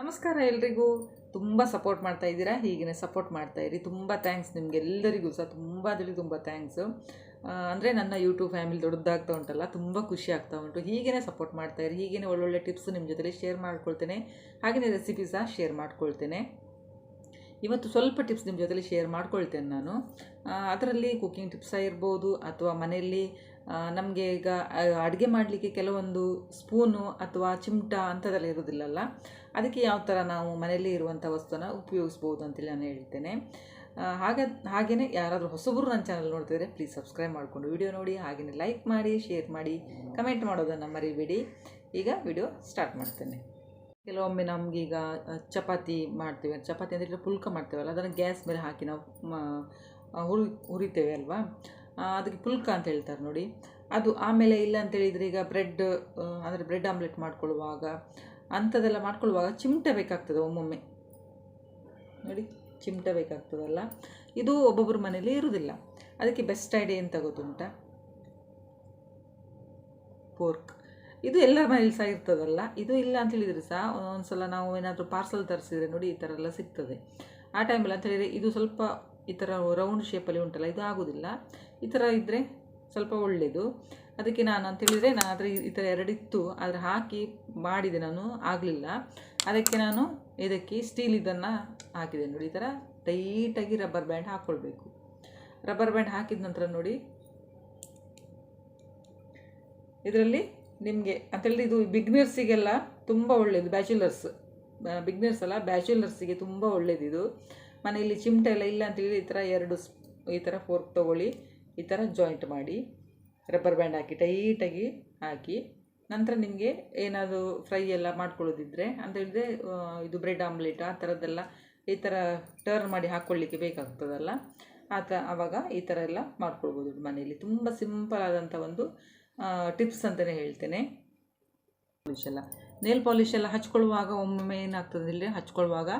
ನಮಸ್ಕಾರ ಎಲ್ರಿಗೂ. ತುಂಬ ಸಪೋರ್ಟ್ ಮಾಡ್ತಾ ಇದ್ದೀರಾ? ಹೀಗೇ ಸಪೋರ್ಟ್ ಮಾಡ್ತಾ ಇರಿ. ತುಂಬ ಥ್ಯಾಂಕ್ಸ್ ನಿಮಗೆಲ್ಲರಿಗೂ ಸಹ. ತುಂಬ ಅದರಲ್ಲಿ ತುಂಬ ಥ್ಯಾಂಕ್ಸು ಅಂದರೆ ನನ್ನ ಯೂಟ್ಯೂಬ್ ಫ್ಯಾಮಿಲಿ ದೊಡ್ಡದಾಗ್ತಾ ಉಂಟಲ್ಲ, ತುಂಬ ಖುಷಿ ಆಗ್ತಾ ಉಂಟು. ಹೀಗೇ ಸಪೋರ್ಟ್ ಮಾಡ್ತಾ ಇರಿ. ಹೀಗೇ ಒಳ್ಳೊಳ್ಳೆ ಟಿಪ್ಸ್ ನಿಮ್ಮ ಜೊತೆಲಿ ಶೇರ್ ಮಾಡ್ಕೊಳ್ತೇನೆ. ಹಾಗೆಯೇ ರೆಸಿಪಿ ಸಹ ಶೇರ್ ಮಾಡ್ಕೊಳ್ತೇನೆ. ಇವತ್ತು ಸ್ವಲ್ಪ ಟಿಪ್ಸ್ ನಿಮ್ಮ ಜೊತೆಲಿ ಶೇರ್ ಮಾಡ್ಕೊಳ್ತೇನೆ ನಾನು. ಅದರಲ್ಲಿ ಕುಕ್ಕಿಂಗ್ ಟಿಪ್ಸ ಇರ್ಬೋದು, ಅಥವಾ ಮನೆಯಲ್ಲಿ ನಮಗೆ ಈಗ ಅಡುಗೆ ಮಾಡಲಿಕ್ಕೆ ಕೆಲವೊಂದು ಸ್ಪೂನು ಅಥವಾ ಚಿಮಟ ಅಂಥದ್ದೆಲ್ಲ ಇರೋದಿಲ್ಲಲ್ಲ ಅದಕ್ಕೆ ಯಾವ ಥರ ನಾವು ಮನೆಯಲ್ಲಿ ಇರುವಂಥ ವಸ್ತುನ ಉಪಯೋಗಿಸ್ಬೋದು ಅಂತೇಳಿ ನಾನು ಹೇಳ್ತೇನೆ ಹಾಗೆ ಹಾಗೆಯೇ ಯಾರಾದರೂ ಹೊಸಬರು ನನ್ನ ಚಾನಲ್ ನೋಡ್ತಿದ್ರೆ ಪ್ಲೀಸ್ ಸಬ್ಸ್ಕ್ರೈಬ್ ಮಾಡಿಕೊಂಡು ವಿಡಿಯೋ ನೋಡಿ ಹಾಗೆಯೇ ಲೈಕ್ ಮಾಡಿ ಶೇರ್ ಮಾಡಿ ಕಮೆಂಟ್ ಮಾಡೋದನ್ನು ಮರಿಬೇಡಿ. ಈಗ ವಿಡಿಯೋ ಸ್ಟಾರ್ಟ್ ಮಾಡ್ತೇನೆ. ಕೆಲವೊಮ್ಮೆ ನಮಗೀಗ ಚಪಾತಿ ಮಾಡ್ತೇವೆ. ಚಪಾತಿ ಅಂದರೆ ಪುಲ್ಕ ಮಾಡ್ತೇವಲ್ಲ, ಅದನ್ನು ಗ್ಯಾಸ್ ಮೇಲೆ ಹಾಕಿ ನಾವು ಹುರಿ, ಹುರಿತೇವೆ ಅಲ್ವಾ? ಅದಕ್ಕೆ ಪುಲ್ಕ ಅಂತ ಹೇಳ್ತಾರೆ ನೋಡಿ. ಅದು ಆಮೇಲೆ ಇಲ್ಲ ಅಂತ ಹೇಳಿದರೆ ಈಗ ಬ್ರೆಡ್ ಅಂದರೆ ಬ್ರೆಡ್ ಆಮ್ಲೆಟ್ ಮಾಡ್ಕೊಳ್ಳುವಾಗ, ಅಂಥದ್ದೆಲ್ಲ ಮಾಡ್ಕೊಳ್ಳುವಾಗ ಚಿಮಟ ಬೇಕಾಗ್ತದೆ ಒಮ್ಮೊಮ್ಮೆ. ನೋಡಿ, ಚಿಮಟ ಬೇಕಾಗ್ತದಲ್ಲ. ಇದು ಒಬ್ಬೊಬ್ಬರ ಮನೇಲಿ ಇರುವುದಿಲ್ಲ. ಅದಕ್ಕೆ ಬೆಸ್ಟ್ ಐಡಿಯಾ ಎಂತ ಗೊತ್ತುಂಟ? ಪೋರ್ಕ್ ಇದು ಎಲ್ಲರ ಮನೇಲಿ ಸಹ ಇರ್ತದಲ್ಲ. ಇದು ಇಲ್ಲ ಅಂತ ಹೇಳಿದರೆ ಸಹ ಒಂದೊಂದ್ಸಲ ನಾವು ಏನಾದರೂ ಪಾರ್ಸಲ್ ತರಿಸಿದರೆ ನೋಡಿ ಈ ಥರ ಎಲ್ಲ ಸಿಗ್ತದೆ. ಆ ಟೈಮಲ್ಲಿ ಅಂತ ಹೇಳಿದರೆ ಇದು ಸ್ವಲ್ಪ ಈ ಥರ ರೌಂಡ್ ಶೇಪಲ್ಲಿ ಉಂಟಲ್ಲ, ಇದು ಆಗೋದಿಲ್ಲ. ಈ ಥರ ಇದ್ದರೆ ಸ್ವಲ್ಪ ಒಳ್ಳೆಯದು ಅದಕ್ಕೆ ನಾನು ಅಂತ ಹೇಳಿದರೆ ನಾನು ಆದರೆ ಈ ಥರ ಎರಡಿತ್ತು, ಆದರೆ ಹಾಕಿ ಮಾಡಿದೆ ನಾನು, ಆಗಲಿಲ್ಲ. ಅದಕ್ಕೆ ನಾನು ಇದಕ್ಕೆ ಸ್ಟೀಲ್ ಇದನ್ನು ಹಾಕಿದೆ ನೋಡಿ, ಈ ಥರ ಟೈಟಾಗಿ ರಬ್ಬರ್ ಬ್ಯಾಂಡ್ ಹಾಕ್ಕೊಳ್ಬೇಕು ರಬ್ಬರ್ ಬ್ಯಾಂಡ್ ಹಾಕಿದ ನಂತರ ನೋಡಿ, ಇದರಲ್ಲಿ ನಿಮಗೆ ಅಂತೇಳಿ ಇದು ಬಿಗ್ನರ್ಸಿಗೆಲ್ಲ ತುಂಬ ಒಳ್ಳೆಯದು ಬ್ಯಾಚುಲರ್ಸ್ ಬಿಗ್ನರ್ಸ್ ಅಲ್ಲ ಬ್ಯಾಚುಲರ್ಸಿಗೆ ತುಂಬ ಒಳ್ಳೆಯದಿದು ಮನೆಯಲ್ಲಿ ಚಿಮಟೆ ಎಲ್ಲ ಇಲ್ಲ ಅಂತೇಳಿ ಈ ಥರ ಎರಡು ಈ ಥರ ಫೋರ್ಕ್ ತೊಗೊಳ್ಳಿ. ಈ ಥರ ಜಾಯಿಂಟ್ ಮಾಡಿ ರಬ್ಬರ್ ಬ್ಯಾಂಡ್ ಹಾಕಿ ಟೈಟಾಗಿ ಹಾಕಿ ನಂತರ ನಿಮಗೆ ಏನಾದರೂ ಫ್ರೈ ಎಲ್ಲ ಮಾಡ್ಕೊಳ್ಳೋದಿದ್ರೆ ಅಂತ ಹೇಳಿದ್ರೆ ಇದು ಬ್ರೆಡ್ ಆಮ್ಲೆಟ್ ಆ ಥರದ್ದೆಲ್ಲ ಈ ಥರ ಟರ್ನ್ ಮಾಡಿ ಹಾಕ್ಕೊಳ್ಳಿಕ್ಕೆ ಬೇಕಾಗ್ತದಲ್ಲ. ಆ ಥರ ಆವಾಗ ಈ ಥರ ಎಲ್ಲ ಮಾಡ್ಕೊಳ್ಬೋದು ಮನೆಯಲ್ಲಿ. ತುಂಬ ಸಿಂಪಲ್ ಆದಂಥ ಒಂದು ಟಿಪ್ಸ್ ಅಂತಲೇ ಹೇಳ್ತೇನೆ. ಪಾಲಿಶ್ ಎಲ್ಲ. ನೇಲ್ ಪಾಲಿಶ್ ಎಲ್ಲ ಹಚ್ಕೊಳ್ಳುವಾಗ ಒಮ್ಮೊಮ್ಮೆ ಏನಾಗ್ತದೆ ಇಲ್ಲಿ ಹಚ್ಕೊಳ್ಳುವಾಗ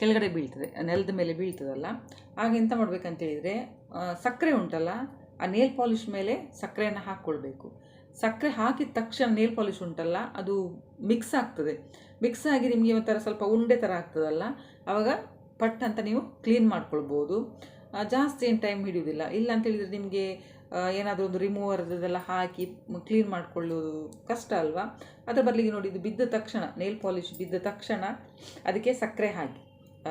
ಕೆಳಗಡೆ ಬೀಳ್ತದೆ, ನೆಲದ ಮೇಲೆ ಬೀಳ್ತದಲ್ಲ. ಆಗ ಎಂತ ಮಾಡ್ಬೇಕಂತ ಹೇಳಿದರೆ ಸಕ್ಕರೆ ಉಂಟಲ್ಲ, ಆ ನೇಲ್ ಪಾಲಿಷ್ ಮೇಲೆ ಸಕ್ಕರೆಯನ್ನು ಹಾಕ್ಕೊಳ್ಬೇಕು. ಸಕ್ಕರೆ ಹಾಕಿದ ತಕ್ಷಣ ನೇಲ್ ಪಾಲಿಷ್ ಉಂಟಲ್ಲ, ಅದು ಮಿಕ್ಸ್ ಆಗ್ತದೆ. ಮಿಕ್ಸ್ ಆಗಿ ನಿಮಗೆ ಒಂಥರ ಸ್ವಲ್ಪ ಉಂಡೆ ಥರ ಆಗ್ತದಲ್ಲ ಆವಾಗ ಪಟ್ ಅಂತ ನೀವು ಕ್ಲೀನ್ ಮಾಡ್ಕೊಳ್ಬೋದು. ಜಾಸ್ತಿ ಏನು ಟೈಮ್ ಹಿಡಿಯೋದಿಲ್ಲ ಇಲ್ಲ ಅಂತ ಹೇಳಿದರೆ ನಿಮಗೆ ಏನಾದರೂ ಒಂದು ರಿಮೂವರ್ದೆಲ್ಲ ಹಾಕಿ ಕ್ಲೀನ್ ಮಾಡಿಕೊಳ್ಳೋದು ಕಷ್ಟ ಅಲ್ವಾ? ಅದರ ಬದಲಿಗೆ ನೋಡಿ ಬಿದ್ದ ತಕ್ಷಣ ನೇಲ್ ಪಾಲಿಶ್ ಬಿದ್ದ ತಕ್ಷಣ ಅದಕ್ಕೆ ಸಕ್ಕರೆ ಹಾಕಿ.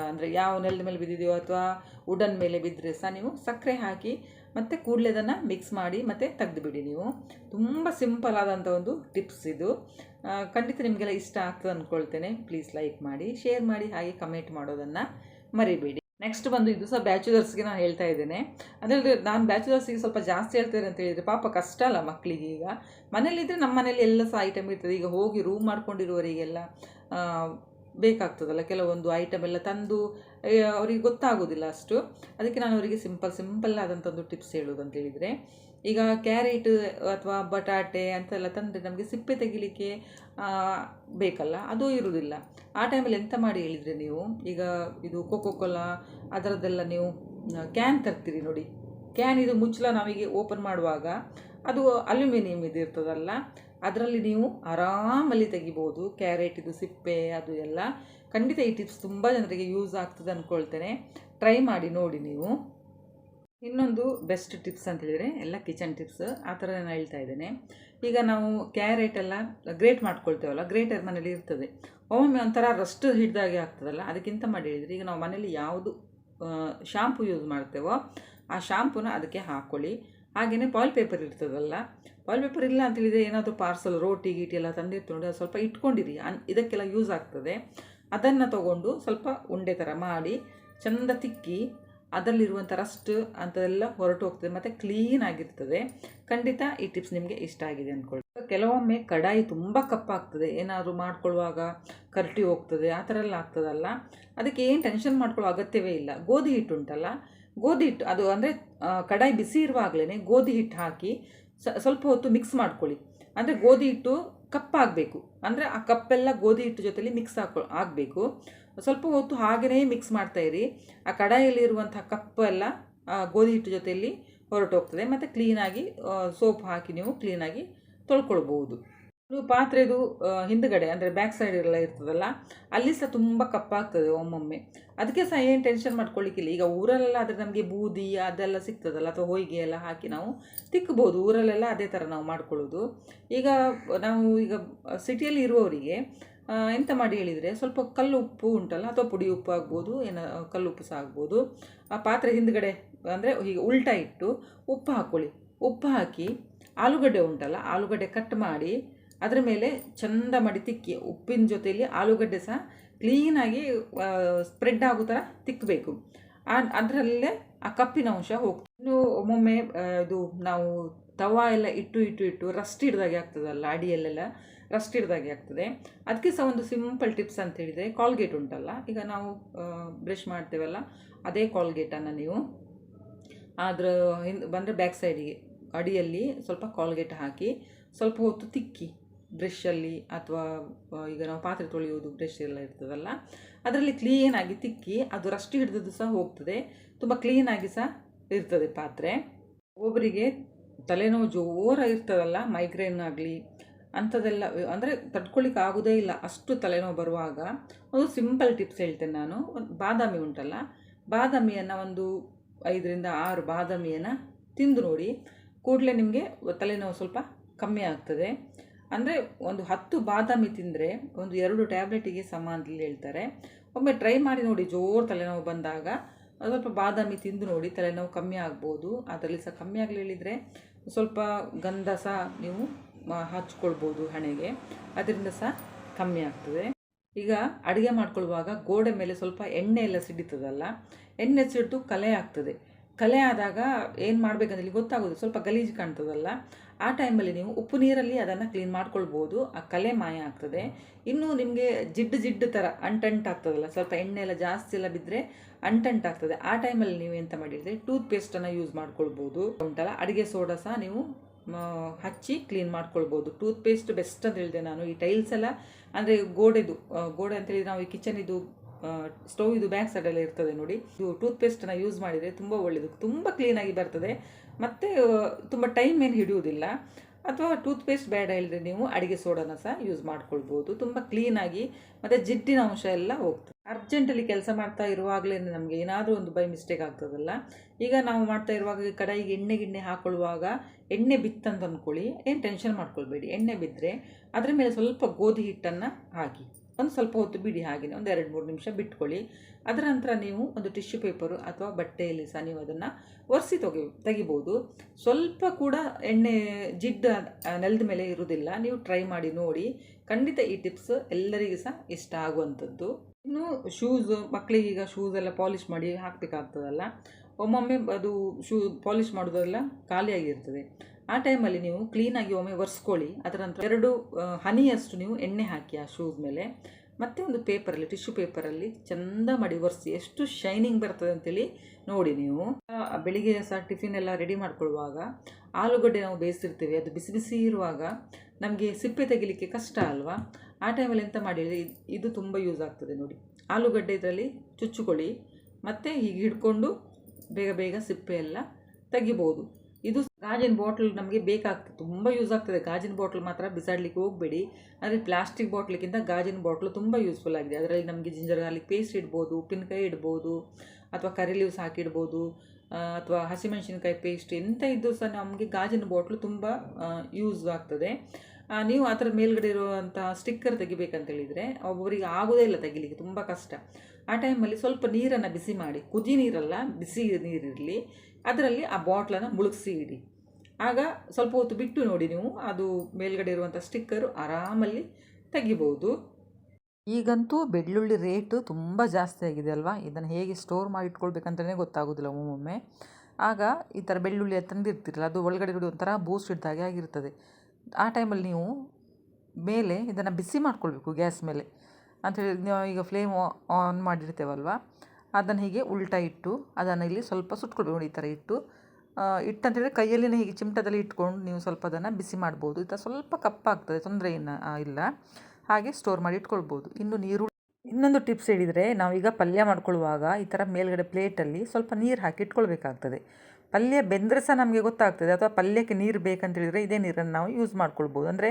ಅಂದರೆ ಯಾವ ನೆಲದ ಮೇಲೆ ಬಿದ್ದಿದೆಯೋ ಅಥವಾ ವುಡನ್ ಮೇಲೆ ಬಿದ್ದರೆ ಸಹ ನೀವು ಸಕ್ಕರೆ ಹಾಕಿ ಮತ್ತು ಕೂಡಲೇ ಅದನ್ನು ಮಿಕ್ಸ್ ಮಾಡಿ ಮತ್ತು ತೆಗೆದುಬಿಡಿ ನೀವು. ತುಂಬ ಸಿಂಪಲ್ ಆದಂಥ ಒಂದು ಟಿಪ್ಸ್ ಇದು. ಖಂಡಿತ ನಿಮಗೆಲ್ಲ ಇಷ್ಟ ಆಗ್ತದೆ ಅಂದ್ಕೊಳ್ತೇನೆ ಪ್ಲೀಸ್ ಲೈಕ್ ಮಾಡಿ ಶೇರ್ ಮಾಡಿ, ಹಾಗೆ ಕಮೆಂಟ್ ಮಾಡೋದನ್ನು ಮರಿಬೇಡಿ. ನೆಕ್ಸ್ಟ್ ಬಂದು ಇದು ಸಹ ಬ್ಯಾಚುಲರ್ಸ್ಗೆ ನಾನು ಹೇಳ್ತಾ ಇದ್ದೇನೆ. ಅದರಲ್ಲಿ ನಾನು ಬ್ಯಾಚುಲರ್ಸಿಗೆ ಸ್ವಲ್ಪ ಜಾಸ್ತಿ ಹೇಳ್ತೇನೆ ಅಂತ ಹೇಳಿದರೆ ಪಾಪ ಕಷ್ಟ ಅಲ್ಲ ಮಕ್ಕಳಿಗೆ ಈಗ. ಮನೇಲಿದ್ದರೆ ನಮ್ಮ ಮನೇಲಿ ಎಲ್ಲ ಸಹ ಐಟಮ್ ಇರ್ತದೆ. ಈಗ ಹೋಗಿ ರೂಮ್ ಮಾಡ್ಕೊಂಡಿರುವವರಿಗೆಲ್ಲ ಬೇಕಾಗ್ತದಲ್ಲ ಕೆಲವೊಂದು ಐಟಮ್ ಎಲ್ಲ ತಂದು ಅವರಿಗೆ ಗೊತ್ತಾಗೋದಿಲ್ಲ ಅಷ್ಟು. ಅದಕ್ಕೆ ನಾನು ಅವರಿಗೆ ಸಿಂಪಲ್ ಸಿಂಪಲ್ ಆದಂಥ ಒಂದು ಟಿಪ್ಸ್ ಹೇಳೋದು ಅಂತ ಹೇಳಿದರೆ, ಈಗ ಕ್ಯಾರೆಟ್ ಅಥವಾ ಬಟಾಟೆ ಅಂತೆಲ್ಲ ತಂದರೆ ನಮಗೆ ಸಿಪ್ಪೆ ತೆಗಿಲಿಕ್ಕೆ ಬೇಕಲ್ಲ, ಅದು ಇರುವುದಿಲ್ಲ ಆ ಟೈಮಲ್ಲಿ ಎಂತ ಮಾಡಿ ಹೇಳಿದರೆ ನೀವು? ಈಗ ಇದು ಕೋಕೋ ಕೋಲಾ ಅದರದ್ದೆಲ್ಲ ನೀವು ಕ್ಯಾನ್ ತರ್ತೀರಿ ನೋಡಿ. ಕ್ಯಾನ್ ಇದು ಮುಚ್ಚಲ ನಾವೀಗ ಓಪನ್ ಮಾಡುವಾಗ ಅದು ಅಲ್ಯೂಮಿನಿಯಂ ಇದು ಇರ್ತದಲ್ಲ, ಅದರಲ್ಲಿ ನೀವು ಆರಾಮಲ್ಲಿ ತೆಗಿಬೋದು, ಕ್ಯಾರೆಟ್ ಇದು ಸಿಪ್ಪೆ ಅದು ಎಲ್ಲ. ಖಂಡಿತ ಈ ಟಿಪ್ಸ್ ತುಂಬ ಜನರಿಗೆ ಯೂಸ್ ಆಗ್ತದೆ ಅಂದ್ಕೊಳ್ತೇನೆ ಟ್ರೈ ಮಾಡಿ ನೋಡಿ ನೀವು. ಇನ್ನೊಂದು ಬೆಸ್ಟ್ ಟಿಪ್ಸ್ ಅಂತ ಹೇಳಿದರೆ, ಎಲ್ಲ ಕಿಚನ್ ಟಿಪ್ಸ್, ಆ ಥರ ನಾನು ಹೇಳ್ತಾ ಇದ್ದೇನೆ. ಈಗ ನಾವು ಕ್ಯಾರೆಟ್ ಎಲ್ಲ ಗ್ರೇಟ್ ಮಾಡ್ಕೊಳ್ತೇವಲ್ಲ, ಗ್ರೇಟರ್ ಮನೇಲಿ ಇರ್ತದೆ. ಒಮ್ಮೊಮ್ಮೆ ಒಂಥರ ರಸ್ಟ್ ಹಿಡ್ದಾಗೆ ಆಗ್ತದಲ್ಲ, ಅದಕ್ಕಿಂತ ಮಾಡಿ ಹೇಳಿದರೆ, ಈಗ ನಾವು ಮನೇಲಿ ಯಾವುದು ಶಾಂಪು ಯೂಸ್ ಮಾಡ್ತೇವೋ, ಆ ಶಾಂಪುನ ಅದಕ್ಕೆ ಹಾಕ್ಕೊಳ್ಳಿ ಹಾಗೆಯೇ ಪಾಲ್ ಪೇಪರ್ ಇರ್ತದಲ್ಲ, ಪಾಲ್ ಪೇಪರ್ ಇಲ್ಲ ಅಂತೇಳಿದರೆ ಏನಾದರೂ ಪಾರ್ಸಲ್ ರೋಟಿ, ಗೀಟಿ ಎಲ್ಲ ಅದು ಸ್ವಲ್ಪ ಇಟ್ಕೊಂಡಿರಿ. ಅನ್, ಇದಕ್ಕೆಲ್ಲ ಯೂಸ್ ಆಗ್ತದೆ. ಅದನ್ನು ತಗೊಂಡು ಸ್ವಲ್ಪ ಉಂಡೆ ಥರ ಮಾಡಿ, ಚೆಂದ ತಿಕ್ಕಿ ಅದರಲ್ಲಿರುವಂಥ ರಸ್ಟ್ ಅಂಥದೆಲ್ಲ ಹೊರಟು ಹೋಗ್ತದೆ. ಮತ್ತು ಕ್ಲೀನ್ ಆಗಿರ್ತದೆ. ಖಂಡಿತ ಈ ಟಿಪ್ಸ್ ನಿಮಗೆ ಇಷ್ಟ ಆಗಿದೆ ಅಂದ್ಕೊಳ್ಳಿ ಕೆಲವೊಮ್ಮೆ ಕಡಾಯಿ ತುಂಬ ಕಪ್ಪಾಗ್ತದೆ. ಏನಾದರೂ ಮಾಡ್ಕೊಳ್ಳುವಾಗ ಕರ್ಟಿ ಹೋಗ್ತದೆ. ಆ ಥರ ಎಲ್ಲ ಆಗ್ತದಲ್ಲ. ಅದಕ್ಕೆ ಏನು ಟೆನ್ಷನ್ ಮಾಡ್ಕೊಳ್ಳೋ ಅಗತ್ಯವೇ ಇಲ್ಲ. ಗೋಧಿ ಹಿಟ್ಟು ಉಂಟಲ್ಲ ಗೋಧಿ ಹಿಟ್ಟು, ಅದು ಅಂದರೆ ಕಡಾಯಿ ಬಿಸಿ ಇರುವಾಗಲೇ ಗೋಧಿ ಹಿಟ್ಟು ಹಾಕಿ ಸ್ವಲ್ಪ ಹೊತ್ತು ಮಿಕ್ಸ್ ಮಾಡ್ಕೊಳ್ಳಿ. ಅಂದರೆ ಗೋಧಿ ಹಿಟ್ಟು ಕಪ್ಪಾಗಬೇಕು ಅಂದರೆ ಆ ಕಪ್ಪೆಲ್ಲ ಗೋಧಿ ಹಿಟ್ಟು ಜೊತೆಲಿ ಮಿಕ್ಸ್ ಹಾಕೊ, ಆಗಬೇಕು. ಸ್ವಲ್ಪ ಹೊತ್ತು ಹಾಗೆಯೇ ಮಿಕ್ಸ್ ಮಾಡ್ತಾಯಿರಿ ಆ ಕಡಾಯಿಯಲ್ಲಿರುವಂಥ ಕಪ್ಪೆಲ್ಲ ಗೋಧಿ ಹಿಟ್ಟು ಜೊತೆಯಲ್ಲಿ ಹೊರಟೋಗ್ತದೆ. ಮತ್ತು ಕ್ಲೀನಾಗಿ ಸೋಪ್ ಹಾಕಿ ನೀವು ಕ್ಲೀನಾಗಿ ತೊಳ್ಕೊಳ್ಬೋದು ಇದು ಪಾತ್ರೆದು ಹಿಂದುಗಡೆ ಅಂದರೆ ಬ್ಯಾಕ್ ಸೈಡ್ ಎಲ್ಲ ಇರ್ತದಲ್ಲ, ಅಲ್ಲಿ ಸಹ ತುಂಬ ಕಪ್ಪಾಗ್ತದೆ ಒಮ್ಮೊಮ್ಮೆ. ಅದಕ್ಕೆ ಸಹ ಏನು ಟೆನ್ಷನ್ ಮಾಡ್ಕೊಳ್ಳಿಕ್ಕಿಲ್ಲ ಈಗ ಊರಲ್ಲೆಲ್ಲ ಆದರೆ ನಮಗೆ ಬೂದಿ ಅದೆಲ್ಲ ಸಿಗ್ತದಲ್ಲ, ಅಥವಾ ಹೋಯಿಗೆ ಎಲ್ಲ ಹಾಕಿ ನಾವು ತಿಕ್ಕಬಹುದು ಊರಲ್ಲೆಲ್ಲ ಅದೇ ಥರ ನಾವು ಮಾಡ್ಕೊಳ್ಳೋದು. ಈಗ ನಾವು ಈಗ ಸಿಟಿಯಲ್ಲಿ ಇರುವವರಿಗೆ ಎಂತ ಮಾಡಿ ಹೇಳಿದರೆ ಸ್ವಲ್ಪ ಕಲ್ಲು ಉಪ್ಪು ಉಂಟಲ್ಲ, ಅಥವಾ ಪುಡಿ ಉಪ್ಪು ಆಗ್ಬೋದು, ಏನ, ಕಲ್ಲು ಉಪ್ಪು ಸಹ ಆಗ್ಬೋದು. ಆ ಪಾತ್ರೆ ಹಿಂದ್ಗಡೆ ಅಂದರೆ ಹೀಗೆ ಉಲ್ಟಾ ಇಟ್ಟು ಉಪ್ಪು ಹಾಕ್ಕೊಳ್ಳಿ ಉಪ್ಪು ಹಾಕಿ ಆಲೂಗಡ್ಡೆ ಉಂಟಲ್ಲ, ಆಲೂಗಡ್ಡೆ ಕಟ್ ಮಾಡಿ ಅದರ ಮೇಲೆ ಚಂದ ಮಾಡಿ ತಿಕ್ಕಿ, ಉಪ್ಪಿನ ಜೊತೆಯಲ್ಲಿ ಆಲೂಗಡ್ಡೆ ಸಹ ಕ್ಲೀನಾಗಿ ಸ್ಪ್ರೆಡ್ ಆಗೋ ಥರ ತಿಕ್ಕಬೇಕು ಅದರಲ್ಲೇ ಆ ಕಪ್ಪಿನ ಅಂಶ ಹೋಗ್ತದೆ. ಇನ್ನು ಒಮ್ಮೊಮ್ಮೆ ಇದು ನಾವು ತವಾ ಎಲ್ಲ ಇಟ್ಟು ಇಟ್ಟು ಇಟ್ಟು ರಸ್ಟ್ ಹಿಡ್ದಾಗೆ ಆಗ್ತದಲ್ಲ, ಅಡಿಯಲ್ಲೆಲ್ಲ ರಸ್ಟ್ ಹಿಡ್ದಾಗೆ ಆಗ್ತದೆ. ಅದಕ್ಕೆ ಸಹ ಒಂದು ಸಿಂಪಲ್ ಟಿಪ್ಸ್ ಅಂತ ಹೇಳಿದರೆ ಕಾಲ್ಗೇಟ್ ಉಂಟಲ್ಲ, ಈಗ ನಾವು ಬ್ರಷ್ ಮಾಡ್ತೇವಲ್ಲ, ಅದೇ ಕಾಲ್ಗೇಟನ್ನು ನೀವು. ಅದ್ರ ಹಿಂದೆ ಬಂದರೆ ಬ್ಯಾಕ್ ಸೈಡಿಗೆ ಅಡಿಯಲ್ಲಿ ಸ್ವಲ್ಪ ಕಾಲ್ಗೇಟ್ ಹಾಕಿ ಸ್ವಲ್ಪ ಹೊತ್ತು ತಿಕ್ಕಿ. ಬ್ರಷಲ್ಲಿ ಅಥವಾ ಈಗ ನಾವು ಪಾತ್ರೆ ತೊಳೆಯೋದು ಬ್ರಷ್ ಎಲ್ಲ ಇರ್ತದಲ್ಲ, ಅದರಲ್ಲಿ ಕ್ಲೀನಾಗಿ ತಿಕ್ಕಿ ಅದು ರಸ್ಟ್ ಹಿಡಿದದ್ದು ಸಹ ಹೋಗ್ತದೆ. ತುಂಬ ಕ್ಲೀನಾಗಿ ಸಹ ಇರ್ತದೆ ಪಾತ್ರೆ. ಒಬ್ಬರಿಗೆ ತಲೆನೋವು ಜೋರ ಇರ್ತದಲ್ಲ ಮೈಗ್ರೇನ್ ಆಗಲಿ, ಅಂಥದ್ದೆಲ್ಲ, ಅಂದರೆ ತಡ್ಕೊಳ್ಳಿಕ್ಕೆ ಆಗೋದೇ ಇಲ್ಲ ಅಷ್ಟು ತಲೆನೋವು ಬರುವಾಗ. ಒಂದು ಸಿಂಪಲ್ ಟಿಪ್ಸ್ ಹೇಳ್ತೇನೆ ನಾನು. ಒಂದು ಬಾದಾಮಿ ಉಂಟಲ್ಲ, ಬಾದಾಮಿಯನ್ನು ಒಂದು ಐದರಿಂದ ಆರು ಬಾದಾಮಿಯನ್ನು ತಿಂದು ನೋಡಿ. ಕೂಡಲೇ ನಿಮಗೆ ತಲೆನೋವು ಸ್ವಲ್ಪ ಕಮ್ಮಿ ಆಗ್ತದೆ. ಅಂದರೆ ಒಂದು ಹತ್ತು ಬಾದಾಮಿ ತಿಂದರೆ ಒಂದು ಎರಡು ಟ್ಯಾಬ್ಲೆಟಿಗೆ ಸಮ ಅಂತ ಹೇಳ್ತಾರೆ. ಒಮ್ಮೆ ಟ್ರೈ ಮಾಡಿ ನೋಡಿ, ಜೋರು ತಲೆನೋವು ಬಂದಾಗ ಸ್ವಲ್ಪ ಬಾದಾಮಿ ತಿಂದು ನೋಡಿ, ತಲೆನೋವು ಕಮ್ಮಿ ಆಗ್ಬೋದು. ಅದರಲ್ಲಿ ಸಹ ಕಮ್ಮಿ ಆಗಲಿ ಹೇಳಿದರೆ ಸ್ವಲ್ಪ ಗಂಧ ಸಹ ನೀವು ಹಚ್ಕೊಳ್ಬೋದು ಹಣೆಗೆ. ಅದರಿಂದ ಸಹ ಕಮ್ಮಿ ಆಗ್ತದೆ. ಈಗ ಅಡುಗೆ ಮಾಡ್ಕೊಳ್ಳುವಾಗ ಗೋಡೆ ಮೇಲೆ ಸ್ವಲ್ಪ ಎಣ್ಣೆ ಎಲ್ಲ ಸಿಡಿತದಲ್ಲ, ಎಣ್ಣೆ ಸಿಡಿದು ಕಲೆ ಆಗ್ತದೆ. ಕಲೆ ಆದಾಗ ಏನು ಮಾಡಬೇಕಂತ ಇಲ್ಲಿ ಗೊತ್ತಾಗೋದು, ಸ್ವಲ್ಪ ಗಲೀಜು ಕಾಣ್ತದಲ್ಲ ಆ ಟೈಮಲ್ಲಿ ನೀವು ಉಪ್ಪು ನೀರಲ್ಲಿ ಅದನ್ನು ಕ್ಲೀನ್ ಮಾಡ್ಕೊಳ್ಬೋದು. ಆ ಕಲೆ ಮಾಯ ಆಗ್ತದೆ. ಇನ್ನು ನಿಮಗೆ ಜಿಡ್ಡು ಜಿಡ್ಡು ಥರ ಅಂಟಂಟ್ ಆಗ್ತದಲ್ಲ, ಸ್ವಲ್ಪ ಎಣ್ಣೆ ಎಲ್ಲ ಜಾಸ್ತಿ ಎಲ್ಲ ಬಿದ್ದರೆ ಅಂಟಂಟ್ ಆಗ್ತದೆ. ಆ ಟೈಮಲ್ಲಿ ನೀವು ಎಂತ ಮಾಡಿದರೆ ಟೂತ್ ಪೇಸ್ಟನ್ನು ಯೂಸ್ ಮಾಡ್ಕೊಳ್ಬೋದು. ಉಂಟಲ್ಲ, ಅಡುಗೆ ಸೋಡಾ ಸಹ ನೀವು ಹಚ್ಚಿ ಕ್ಲೀನ್ ಮಾಡ್ಕೊಳ್ಬೋದು. ಟೂತ್ ಪೇಸ್ಟ್ ಬೆಸ್ಟ್ ಅಂತ ಹೇಳಿದೆ ನಾನು. ಈ ಟೈಲ್ಸ್ ಎಲ್ಲ ಅಂದರೆ ಗೋಡೆದು ಗೋಡೆ ಅಂತ ಹೇಳಿದ್ರೆ ನಾವು ಈ ಕಿಚನ್ ಇದು ಸ್ಟವ್ ಇದು ಬ್ಯಾಕ್ ಸೈಡೆಲ್ಲ ಇರ್ತದೆ ನೋಡಿ. ಇದು ಟೂತ್ ಪೇಸ್ಟನ್ನು ಯೂಸ್ ಮಾಡಿದರೆ ತುಂಬ ಒಳ್ಳೆಯದು ತುಂಬ ಕ್ಲೀನಾಗಿ ಬರ್ತದೆ. ಮತ್ತು ತುಂಬ ಟೈಮ್ ಏನು ಹಿಡಿಯುವುದಿಲ್ಲ. ಅಥವಾ ಟೂತ್ಪೇಸ್ಟ್ ಬೇಡ ಇಲ್ಲದೆ ನೀವು ಅಡುಗೆ ಸೋಡಾನ ಸಹ ಯೂಸ್ ಮಾಡ್ಕೊಳ್ಬೋದು. ತುಂಬ ಕ್ಲೀನಾಗಿ ಮತ್ತು ಜಿಡ್ಡಿನ ಅಂಶ ಎಲ್ಲ ಹೋಗ್ತದೆ. ಅರ್ಜೆಂಟಲ್ಲಿ ಕೆಲಸ ಮಾಡ್ತಾ ಇರುವಾಗಲೇ ನಮಗೆ ಏನಾದರೂ ಒಂದು ಬೈ ಮಿಸ್ಟೇಕ್ ಆಗ್ತದಲ್ಲ. ಈಗ ನಾವು ಮಾಡ್ತಾ ಇರುವಾಗ ಕಡಾಯಿಗೆ ಎಣ್ಣೆ ಗಿಣ್ಣೆ ಹಾಕೊಳ್ಳುವಾಗ ಎಣ್ಣೆ ಬಿತ್ತಂತ ಅಂದ್ಕೊಳ್ಳಿ ಏನು ಟೆನ್ಷನ್ ಮಾಡ್ಕೊಳ್ಬೇಡಿ. ಎಣ್ಣೆ ಬಿದ್ದರೆ ಅದರ ಮೇಲೆ ಸ್ವಲ್ಪ ಗೋಧಿ ಹಿಟ್ಟನ್ನು ಹಾಕಿ. ಒಂದು ಸ್ವಲ್ಪ ಹೊತ್ತು ಬಿಡಿ ಹಾಗೆಯೇ ಒಂದು ಎರಡು ಮೂರು ನಿಮಿಷ ಬಿಟ್ಕೊಳ್ಳಿ. ಅದರ ನಂತರ ನೀವು ಒಂದು ಟಿಶ್ಯೂ ಪೇಪರು ಅಥವಾ ಬಟ್ಟೆಯಲ್ಲಿ ಸಹ ನೀವು ಅದನ್ನು ಒರೆಸಿ ತೆಗಿ, ತೆಗಿಬೋದು. ಸ್ವಲ್ಪ ಕೂಡ ಎಣ್ಣೆ ಜಿಡ್ಡು ನೆಲದ ಮೇಲೆ ಇರುವುದಿಲ್ಲ. ನೀವು ಟ್ರೈ ಮಾಡಿ ನೋಡಿ. ಖಂಡಿತ ಈ ಟಿಪ್ಸ್ ಎಲ್ಲರಿಗೂ ಸಹ ಇಷ್ಟ ಆಗುವಂಥದ್ದು. ಇನ್ನು ಶೂಸ್ ಮಕ್ಕಳಿಗೆ ಈಗ ಶೂಸ್ ಎಲ್ಲ ಪಾಲಿಷ್ ಮಾಡಿ ಹಾಕಬೇಕಾಗ್ತದಲ್ಲ. ಒಮ್ಮೊಮ್ಮೆ ಅದು ಶೂ ಪಾಲಿಷ್ ಮಾಡೋದೆಲ್ಲ ಖಾಲಿಯಾಗಿರ್ತದೆ. ಆ ಟೈಮಲ್ಲಿ ನೀವು ಕ್ಲೀನಾಗಿ ಒಮ್ಮೆ ಒರೆಸ್ಕೊಳ್ಳಿ. ಅದರ ನಂತರ ಎರಡು ಹನಿಯಷ್ಟು ನೀವು ಎಣ್ಣೆ ಹಾಕಿ ಆ ಶೂಸ್ ಮೇಲೆ. ಮತ್ತೆ ಒಂದು ಪೇಪರಲ್ಲಿ ಟಿಶ್ಯೂ ಪೇಪರಲ್ಲಿ ಚಂದ ಮಾಡಿ ಒರೆಸಿ. ಎಷ್ಟು ಶೈನಿಂಗ್ ಬರ್ತದೆ ಅಂತೇಳಿ ನೋಡಿ ನೀವು. ಬೆಳಿಗ್ಗೆ ಸಹ ಟಿಫಿನ್ ಎಲ್ಲ ರೆಡಿ ಮಾಡ್ಕೊಳ್ಳುವಾಗ ಆಲೂಗಡ್ಡೆ ನಾವು ಬೇಯಿಸಿರ್ತೀವಿ. ಅದು ಬಿಸಿ ಬಿಸಿ ಇರುವಾಗ ನಮಗೆ ಸಿಪ್ಪೆ ತೆಗಿಲಿಕ್ಕೆ ಕಷ್ಟ ಅಲ್ವಾ? ಆ ಟೈಮಲ್ಲಿ ಎಂತ ಮಾಡಿ ಇದು ತುಂಬ ಯೂಸ್ ಆಗ್ತದೆ ನೋಡಿ. ಆಲೂಗಡ್ಡೆ ಇದರಲ್ಲಿ ಚುಚ್ಚುಕೊಳ್ಳಿ. ಮತ್ತು ಹೀಗೆ ಹಿಡ್ಕೊಂಡು ಬೇಗ ಬೇಗ ಸಿಪ್ಪೆ ಎಲ್ಲ ತೆಗಿಬೋದು. ಇದು ಗಾಜಿನ ಬಾಟ್ಲ್ ನಮಗೆ ಬೇಕಾಗ್ತದೆ ತುಂಬ ಯೂಸ್ ಆಗ್ತದೆ. ಗಾಜಿನ ಬಾಟ್ಲ್ ಮಾತ್ರ ಬಿಸಾಡಲಿಕ್ಕೆ ಹೋಗಬೇಡಿ. ಅಂದರೆ ಪ್ಲಾಸ್ಟಿಕ್ ಬಾಟ್ಲಿಗಿಂತ ಗಾಜಿನ ಬಾಟ್ಲು ತುಂಬ ಯೂಸ್ಫುಲ್ ಆಗಿದೆ. ಅದರಲ್ಲಿ ನಮಗೆ ಜಿಂಜರ್ ಗಾರ್ಲಿಕ್ ಪೇಸ್ಟ್ ಇಡ್ಬೋದು ಉಪ್ಪಿನಕಾಯಿ ಇಡ್ಬೋದು ಅಥವಾ ಕರಿ ಲೀವ್ಸ್ ಹಾಕಿಡ್ಬೋದು ಆ, ಅಥವಾ ಹಸಿಮೆಣಸಿನಕಾಯಿ ಪೇಸ್ಟ್ ಎಂಥ ಇದ್ದು ಸಹ ನಮಗೆ ಗಾಜಿನ ಬಾಟ್ಲು ತುಂಬ ಯೂಸ್ ಆಗ್ತದೆ. ಆ, ನೀವು ಅದರ ಮೇಲ್ಗಡೆ ಇರುವಂಥ ಸ್ಟಿಕ್ಕರ್ ತೆಗಿಬೇಕಂತೇಳಿದರೆ ಒಬ್ಬೊಬ್ಬರಿಗೆ ಆಗೋದೇ ಇಲ್ಲ ತೆಗಿಲಿಕ್ಕೆ ತುಂಬ ಕಷ್ಟ. ಆ ಟೈಮಲ್ಲಿ ಸ್ವಲ್ಪ ನೀರನ್ನು ಬಿಸಿ ಮಾಡಿ ಕುದಿ ನೀರಲ್ಲ ಬಿಸಿ ನೀರಿರಲಿ. ಅದರಲ್ಲಿ ಆ ಬಾಟ್ಲನ್ನು ಮುಳುಗಿಸಿ ಇಡಿ. ಆಗ ಸ್ವಲ್ಪ ಹೊತ್ತು ಬಿಟ್ಟು ನೋಡಿ ನೀವು, ಅದು ಮೇಲ್ಗಡೆ ಇರುವಂಥ ಸ್ಟಿಕ್ಕರು ಆರಾಮಲ್ಲಿ ತೆಗಿಬೋದು. ಈಗಂತೂ ಬೆಳ್ಳುಳ್ಳಿ ರೇಟು ತುಂಬ ಜಾಸ್ತಿ ಆಗಿದೆ ಅಲ್ವಾ? ಇದನ್ನು ಹೇಗೆ ಸ್ಟೋರ್ ಮಾಡಿ ಇಟ್ಕೊಳ್ಬೇಕಂತಲೇ ಗೊತ್ತಾಗೋದಿಲ್ಲ ಒಮ್ಮೊಮ್ಮೆ. ಆಗ ಈ ಥರ ಬೆಳ್ಳುಳ್ಳಿ ತಂದಿರ್ತಿರಲ್ಲ ಅದು ಒಳಗಡೆ ಇಡೋ ಒಂಥರ ಬೂಸ್ಟ್ ಇದ್ದಾಗೆ ಆಗಿರ್ತದೆ. ಆ ಟೈಮಲ್ಲಿ ನೀವು ಮೇಲೆ ಇದನ್ನು ಬಿಸಿ ಮಾಡ್ಕೊಳ್ಬೇಕು, ಗ್ಯಾಸ್ ಮೇಲೆ. ಅಂಥೇಳಿ ನಾವು ಈಗ ಫ್ಲೇಮ್ ಆನ್ ಮಾಡಿರ್ತೇವಲ್ವ? ಅದನ್ನು ಹೀಗೆ ಉಲ್ಟಾ ಇಟ್ಟು, ಅದನ್ನು ಇಲ್ಲಿ ಸ್ವಲ್ಪ ಸುಟ್ಕೊಳ್ಬೇಕು ಈ ಥರ ಇಟ್ಟು. ಇಟ್ಟು ಅಂತೇಳಿದರೆ ಕೈಯಲ್ಲಿನೇ ಹೀಗೆ ಚಿಮಟದಲ್ಲಿ ಇಟ್ಕೊಂಡು ನೀವು ಸ್ವಲ್ಪ ಅದನ್ನು ಬಿಸಿ ಮಾಡ್ಬೋದು. ಈ ಥರ ಸ್ವಲ್ಪ ಕಪ್ಪಾಗ್ತದೆ, ತೊಂದರೆ ಏನು ಇಲ್ಲ. ಹಾಗೆ ಸ್ಟೋರ್ ಮಾಡಿ ಇಟ್ಕೊಳ್ಬೋದು. ಇನ್ನು ನೀರು ಇನ್ನೊಂದು ಟಿಪ್ಸ್ ಹೇಳಿದರೆ ನಾವೀಗ ಪಲ್ಯ ಮಾಡ್ಕೊಳ್ಳುವಾಗ ಈ ಥರ ಮೇಲ್ಗಡೆ ಪ್ಲೇಟಲ್ಲಿ ಸ್ವಲ್ಪ ನೀರು ಹಾಕಿ ಇಟ್ಕೊಳ್ಬೇಕಾಗ್ತದೆ. ಪಲ್ಯ ಬೆಂದರೆ ಸಹ ನಮಗೆ ಗೊತ್ತಾಗ್ತದೆ, ಅಥವಾ ಪಲ್ಯಕ್ಕೆ ನೀರು ಬೇಕಂತೇಳಿದರೆ ಇದೇ ನೀರನ್ನು ನಾವು ಯೂಸ್ ಮಾಡ್ಕೊಳ್ಬೋದು. ಅಂದರೆ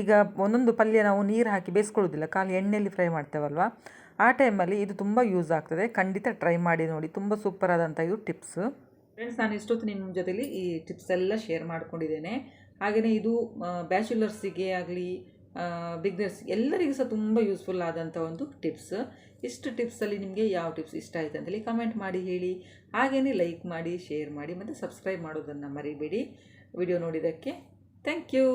ಈಗ ಒಂದೊಂದು ಪಲ್ಯ ನಾವು ನೀರು ಹಾಕಿ ಬೇಯಿಸ್ಕೊಳ್ಳೋದಿಲ್ಲ, ಖಾಲಿ ಎಣ್ಣೆಯಲ್ಲಿ ಫ್ರೈ ಮಾಡ್ತೇವಲ್ವ? ಆ ಟೈಮಲ್ಲಿ ಇದು ತುಂಬ ಯೂಸ್ ಆಗ್ತದೆ. ಖಂಡಿತ ಟ್ರೈ ಮಾಡಿ ನೋಡಿ. ತುಂಬ ಸೂಪರ್ ಆದಂಥ ಇದು ಟಿಪ್ಸ್. ಫ್ರೆಂಡ್ಸ್, ನಾನು ಇಷ್ಟೊತ್ತು ನಿಮ್ಮ ಜೊತೆಯಲ್ಲಿ ಈ ಟಿಪ್ಸ್ ಎಲ್ಲ ಶೇರ್ ಮಾಡ್ಕೊಂಡಿದ್ದೇನೆ. ಹಾಗೆಯೇ ಇದು ಬ್ಯಾಚುಲರ್ಸಿಗೆ ಆಗಲಿ ಬಿಗ್ನರ್ಸ್ ಎಲ್ಲರಿಗೂ ಸಹ ತುಂಬ ಯೂಸ್ಫುಲ್ ಆದಂಥ ಒಂದು ಟಿಪ್ಸ್. ಇಷ್ಟು ಟಿಪ್ಸಲ್ಲಿ ನಿಮಗೆ ಯಾವ ಟಿಪ್ಸ್ ಇಷ್ಟ ಆಯಿತು ಅಂತೇಳಿ ಕಮೆಂಟ್ ಮಾಡಿ ಹೇಳಿ. ಹಾಗೆಯೇ ಲೈಕ್ ಮಾಡಿ, ಶೇರ್ ಮಾಡಿ ಮತ್ತು ಸಬ್ಸ್ಕ್ರೈಬ್ ಮಾಡೋದನ್ನು ಮರಿಬೇಡಿ. ವಿಡಿಯೋ ನೋಡಿದ್ದಕ್ಕೆ ಥ್ಯಾಂಕ್ ಯು.